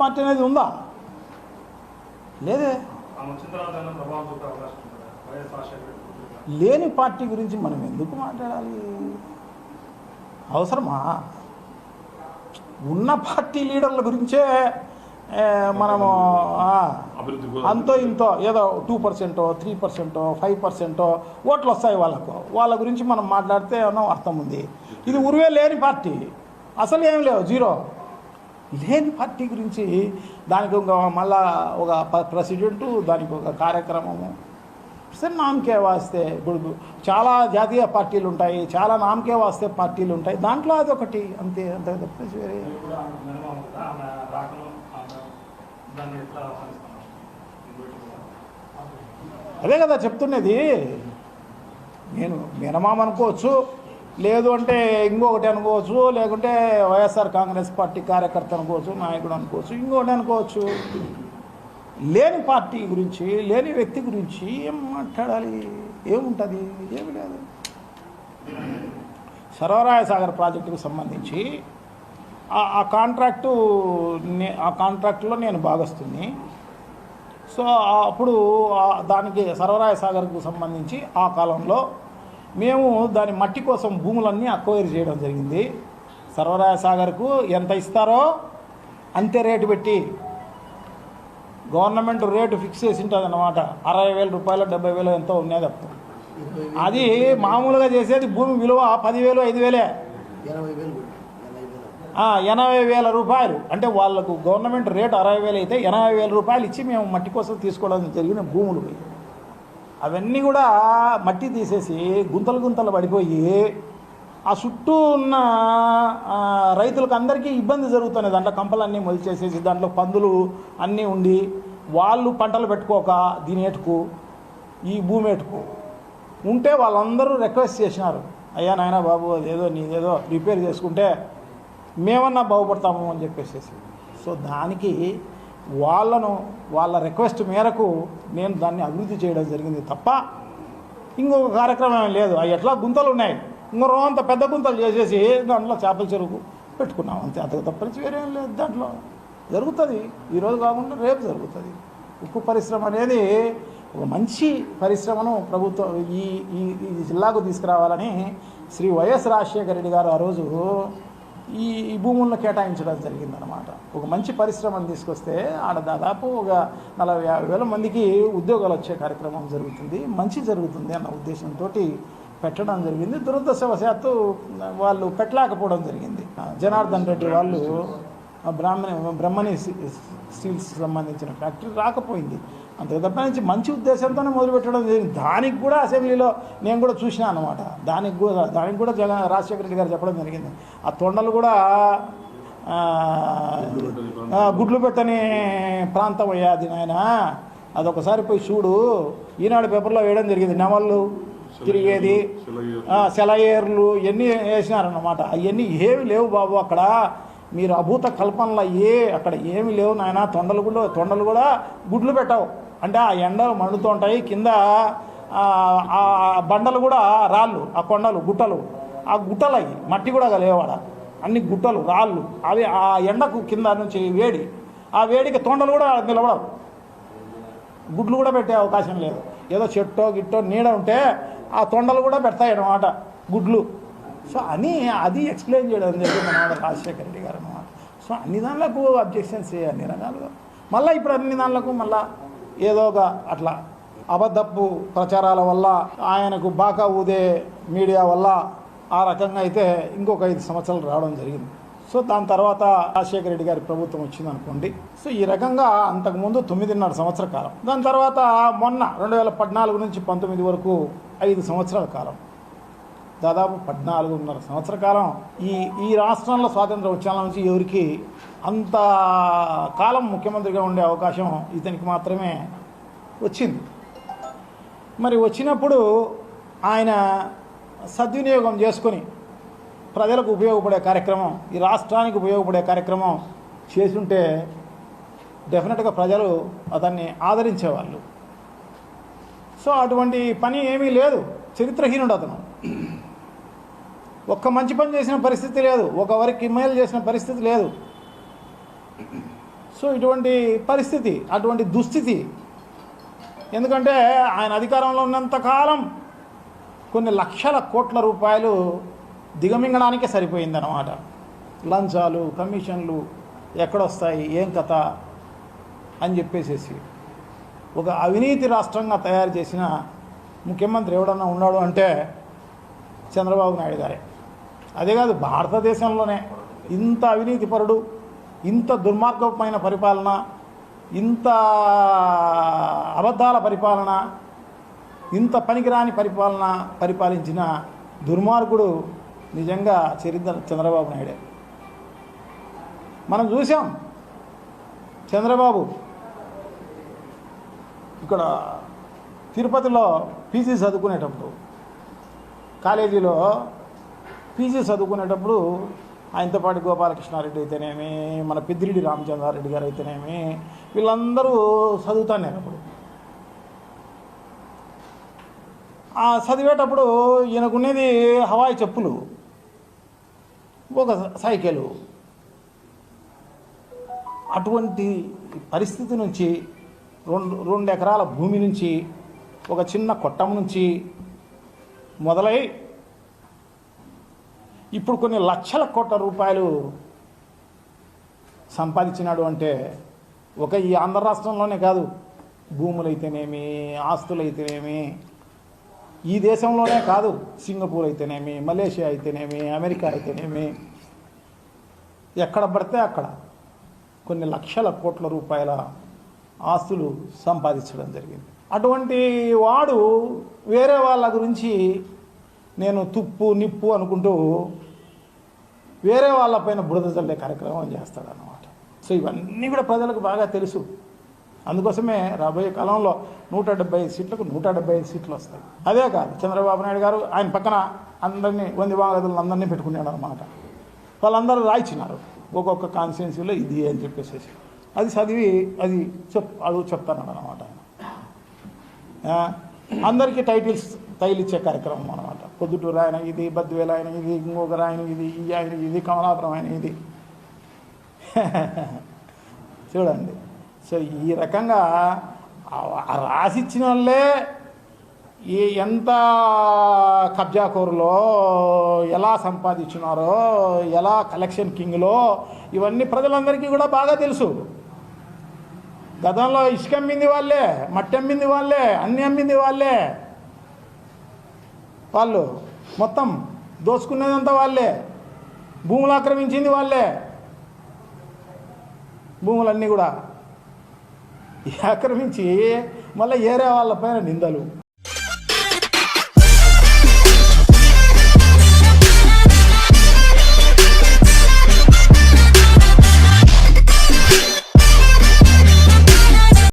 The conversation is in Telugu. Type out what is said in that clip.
పార్టీ అనేది ఉందా? లేదే. లేని పార్టీ గురించి మనం ఎందుకు మాట్లాడాలి? అవసరమా? ఉన్న పార్టీ లీడర్ల గురించే మనము అంతో ఇంతో ఏదో టూ పర్సెంటో త్రీ పర్సెంటో ఫైవ్ పర్సెంటో ఓట్లు వస్తాయి వాళ్ళకు. వాళ్ళ గురించి మనం మాట్లాడితే ఏమన్నా అర్థం ఉంది. ఇది ఉరివే లేని పార్టీ. అసలు ఏం లేవు జీరో. లేని పార్టీ గురించి దానికి ఒక మళ్ళా ఒక ప్రెసిడెంటు దానికి ఒక కార్యక్రమము. సరే నామకే వాస్తే ఇప్పుడు చాలా జాతీయ పార్టీలు ఉంటాయి చాలా నామకే వాస్తే పార్టీలు ఉంటాయి దాంట్లో అదొకటి అంతే అంతే తప్పించి వేరే. అదే కదా చెప్తున్నది. నేను మినమాం అనుకోవచ్చు. లేదు అంటే ఇంకొకటి అనుకోవచ్చు లేకుంటే వైఎస్ఆర్ కాంగ్రెస్ పార్టీ కార్యకర్త అనుకోవచ్చు నాయకుడు అనుకోవచ్చు ఇంకొకటి అనుకోవచ్చు. లేని పార్టీ గురించి లేని వ్యక్తి గురించి ఏం మాట్లాడాలి? ఏముంటుంది? ఏమి లేదు. సర్వరాయ సాగర్ ప్రాజెక్టుకు సంబంధించి ఆ- కాంట్రాక్టు నే- ఆ కాంట్రాక్టులో నేను భాగస్తుంది సో అప్పుడు దానికి సర్వరాయ సాగర్కు సంబంధించి ఆ కాలంలో మేము దాని మట్టి కోసం భూములన్నీ అక్వైర్ చేయడం జరిగింది. సర్వరాయ సాగర్కు ఎంత ఇస్తారో అంతే రేటు పెట్టి గవర్నమెంట్ రేటు ఫిక్స్ చేసి ఉంటుంది అన్నమాట అరవై వేల రూపాయలు డెబ్బై వేలు ఎంతో ఉన్నది అప్పుడు అది మామూలుగా చేసేది భూమి విలువ పదివేలు ఐదు వేలే. ఎనభై వేల రూపాయలు. అంటే వాళ్ళకు గవర్నమెంట్ రేట్ అరవై వేలు అయితే ఎనభై వేల రూపాయలు ఇచ్చి మేము మట్టి కోసం తీసుకోవడం జరిగిన భూములు. పోయి అవన్నీ కూడా మట్టి తీసేసి గుంతలు గుంతలు పడిపోయి ఆ చుట్టూ ఉన్న రైతులకు అందరికీ ఇబ్బంది జరుగుతున్నాయి దాంట్లో కంపలన్నీ మొలిచేసేసి దాంట్లో పందులు అన్నీ ఉండి వాళ్ళు పంటలు పెట్టుకోక దీని ఏటుకు ఈ భూమి ఏటుకు ఉంటే వాళ్ళందరూ రిక్వెస్ట్ చేసినారు. అయ్యా నాయన బాబు అదేదో నీదేదో రిపేర్ చేసుకుంటే మేమన్నా బాగుపడతాము అని చెప్పేసి సో దానికి వాళ్ళను వాళ్ళ రిక్వెస్ట్ మేరకు నేను దాన్ని అభివృద్ధి చేయడం జరిగింది తప్ప ఇంకొక కార్యక్రమం లేదు. అవి ఎట్లా గుంతలు ఉన్నాయి? ఇంకో అంత పెద్ద గుంతలు చేసేసి దాంట్లో చేపల చెరువు పెట్టుకున్నాం. అంతే. అంతకు తప్పనిచ్చి వేరేం లేదు దాంట్లో. జరుగుతుంది. ఈరోజు కాకుండా రేపు జరుగుతుంది. ఉక్కు పరిశ్రమ అనేది ఒక మంచి పరిశ్రమను ప్రభుత్వం ఈ ఈ ఈ జిల్లాకు తీసుకురావాలని శ్రీ వైఎస్ రాజశేఖర రెడ్డి గారు ఆ రోజు ఈ భూములను కేటాయించడం జరిగిందనమాట ఒక మంచి పరిశ్రమను తీసుకొస్తే ఆడ దాదాపు ఒక నలభై యాభై వేల మందికి ఉద్యోగాలు వచ్చే కార్యక్రమం జరుగుతుంది. మంచి జరుగుతుంది అన్న ఉద్దేశంతో పెట్టడం జరిగింది. దురదృష్టవశాత్తు వాళ్ళు పెట్టలేకపోవడం జరిగింది. జనార్దన్ రెడ్డి వాళ్ళు బ్రాహ్మణ బ్రాహ్మణి బ్రహ్మణి స్టీల్స్ సంబంధించిన ఫ్యాక్టరీ రాకపోయింది. అంతకు తప్ప నుంచి మంచి ఉద్దేశంతోనే మొదలుపెట్టడం జరిగింది దానికి కూడా అసెంబ్లీలో నేను కూడా చూసినా అనమాట దానికి కూడా దానికి కూడా జగన్ రాజశేఖర రెడ్డి గారు చెప్పడం జరిగింది. ఆ తొండలు కూడా గుడ్లు పెట్టని ప్రాంతం అయ్యాది నాయన. అదొకసారి పోయి చూడు. ఈనాడు పేపర్లో వేయడం జరిగింది. నెమళ్ళు తిరిగేది సెలయేర్లు ఇవన్నీ వేసినారన్నమాట. అవన్నీ ఏమి లేవు బాబు అక్కడ. మీరు అభూత కల్పనలు అయ్యే అక్కడ ఏమి లేవు నాయన. తొండలు కూడా తొండలు కూడా గుడ్లు పెట్టవు. అంటే ఆ ఎండలు మండుతూ ఉంటాయి కింద ఆ, బండలు కూడా రాళ్ళు ఆ కొండలు గుట్టలు. ఆ గుట్టలు అవి మట్టి కూడా లేవాడ అన్ని గుట్టలు రాళ్ళు. అవి ఆ ఎండకు కింద నుంచి వేడి. ఆ వేడికి తొండలు కూడా నిలబడవు. గుడ్లు కూడా పెట్టే అవకాశం లేదు. ఏదో చెట్టో గిట్టో నీడ ఉంటే ఆ తొండలు కూడా పెడతాయి అన్నమాట గుడ్లు. సో అని అది ఎక్స్ప్లెయిన్ చేయడం జరిగింది అన్నమాట రాజశేఖర రెడ్డి గారు అనమాట సో అన్ని దానిలకు అబ్జెక్షన్స్ అన్ని రకాలుగా. మళ్ళీ ఇప్పుడు అన్ని దానిలకు మళ్ళా ఏదో ఒక అట్లా అబద్ధపు ప్రచారాల వల్ల ఆయనకు బాకా ఊదే మీడియా వల్ల ఆ రకంగా అయితే ఇంకొక ఐదు సంవత్సరాలు రావడం జరిగింది. సో దాని తర్వాత రాజశేఖర రెడ్డి గారి ప్రభుత్వం వచ్చింది అనుకోండి సో ఈ రకంగా అంతకుముందు తొమ్మిదిన్నర సంవత్సర కాలం. దాని తర్వాత మొన్న రెండు వేల పద్నాలుగు నుంచి పంతొమ్మిది వరకు ఐదు సంవత్సరాల కాలం. దాదాపు పద్నాలుగున్నర సంవత్సర కాలం ఈ ఈ రాష్ట్రంలో స్వాతంత్రం వచ్చిన నుంచి ఎవరికి అంత కాలం ముఖ్యమంత్రిగా ఉండే అవకాశం ఇతనికి మాత్రమే వచ్చింది. మరి వచ్చినప్పుడు ఆయన సద్వినియోగం చేసుకొని ప్రజలకు ఉపయోగపడే కార్యక్రమం ఈ రాష్ట్రానికి ఉపయోగపడే కార్యక్రమం చేసుంటే డెఫినెట్గా ప్రజలు అతన్ని ఆదరించేవాళ్ళు. సో అటువంటి పని ఏమీ లేదు. చరిత్రహీనుడు అతను. ఒక్క మంచి పని చేసిన పరిస్థితి లేదు. ఒక ఇమెయిల్ చేసిన పరిస్థితి లేదు. సో ఇటువంటి పరిస్థితి అటువంటి దుస్థితి. ఎందుకంటే ఆయన అధికారంలో ఉన్నంత కాలం కొన్ని లక్షల కోట్ల రూపాయలు దిగమింగడానికే సరిపోయిందన్నమాట. లంచాలు కమిషన్లు ఎక్కడొస్తాయి ఏం కథ అని చెప్పేసేసి. ఒక అవినీతి రాష్ట్రంగా తయారు చేసిన ముఖ్యమంత్రి ఎవడన్నా ఉన్నాడు అంటే చంద్రబాబు నాయుడు గారే. అదే కాదు భారతదేశంలోనే ఇంత అవినీతిపరుడు ఇంత దుర్మార్గమైన పరిపాలన ఇంత అబద్ధాల పరిపాలన ఇంత పనికిరాని పరిపాలన పరిపాలించిన దుర్మార్గుడు నిజంగా చరిత్ర చంద్రబాబు నాయుడే. మనం చూసాం చంద్రబాబు ఇక్కడ తిరుపతిలో పీజీ చదువుకునేటప్పుడు కాలేజీలో పీజీ చదువుకునేటప్పుడు ఆయనతో పాటు గోపాలకృష్ణారెడ్డి అయితేనేమి మన పెద్దిరెడ్డి రామచంద్రారెడ్డి గారు అయితేనేమి వీళ్ళందరూ చదువుతాన్నారు అప్పుడు. ఆ చదివేటప్పుడు ఈయనకునేది హవాయి చెప్పులు ఒక సైకిలు. అటువంటి పరిస్థితి నుంచి రెండు రెండు ఎకరాల భూమి నుంచి ఒక చిన్న కొట్టం నుంచి మొదలై ఇప్పుడు కొన్ని లక్షల కోట్ల రూపాయలు సంపాదించినాడు అంటే ఒక ఈ ఆంధ్ర రాష్ట్రంలోనే కాదు భూములైతేనేమి ఆస్తులైతేనేమి ఈ దేశంలోనే కాదు సింగపూర్ అయితేనేమి మలేషియా అయితేనేమి అమెరికా అయితేనేమి. ఎక్కడ పడితే అక్కడ కొన్ని లక్షల కోట్ల రూపాయల ఆస్తులు సంపాదించడం జరిగింది. అటువంటి వాడు వేరే వాళ్ళ గురించి నేను తుప్పు నిప్పు అనుకుంటూ వేరే వాళ్ళపైన బురద చల్లే కార్యక్రమం చేస్తాడన్నమాట. సో ఇవన్నీ కూడా ప్రజలకు బాగా తెలుసు. అందుకోసమే రాబోయే కాలంలో నూట డెబ్బై ఐదు సీట్లకు నూట డెబ్బై ఐదు సీట్లు వస్తాయి. అదే కాదు చంద్రబాబు నాయుడు గారు ఆయన పక్కన అందరినీ వంది వాగదులను అందరినీ పెట్టుకున్నాడు అనమాట వాళ్ళందరూ రాయించినారు ఒక్కొక్క కాన్స్టిట్యున్సీలో ఇది అని చెప్పేసి అది చదివి అది చెప్ అడుగు చెప్తాను అనమాట ఆయన అందరికీ టైటిల్స్ తగిలిచ్చే ఇచ్చే కార్యక్రమం అనమాట పొద్దుటూరు ఆయన ఇది బద్వేలు ఆయన ఇది ఇంకొకరు ఆయన ఇది ఈ ఆయన ఇది కమలాపురం ఆయన ఇది. చూడండి. సో ఈ రకంగా రాసిచ్చిన వాళ్ళే ఈ ఎంత కబ్జాకోరులో ఎలా సంపాదించినారో ఎలా కలెక్షన్ కింగ్లో ఇవన్నీ ప్రజలందరికీ కూడా బాగా తెలుసు. గతంలో ఇసుక అమ్మింది వాళ్ళే మట్టి అమ్మింది వాళ్ళే అన్ని అమ్మింది వాళ్ళే. వాళ్ళు మొత్తం దోచుకునేదంతా వాళ్ళే. భూములు ఆక్రమించింది వాళ్ళే. భూములన్నీ కూడా. ఆక్రమించి మళ్ళీ ఏరే వాళ్ళపైన నిందలు.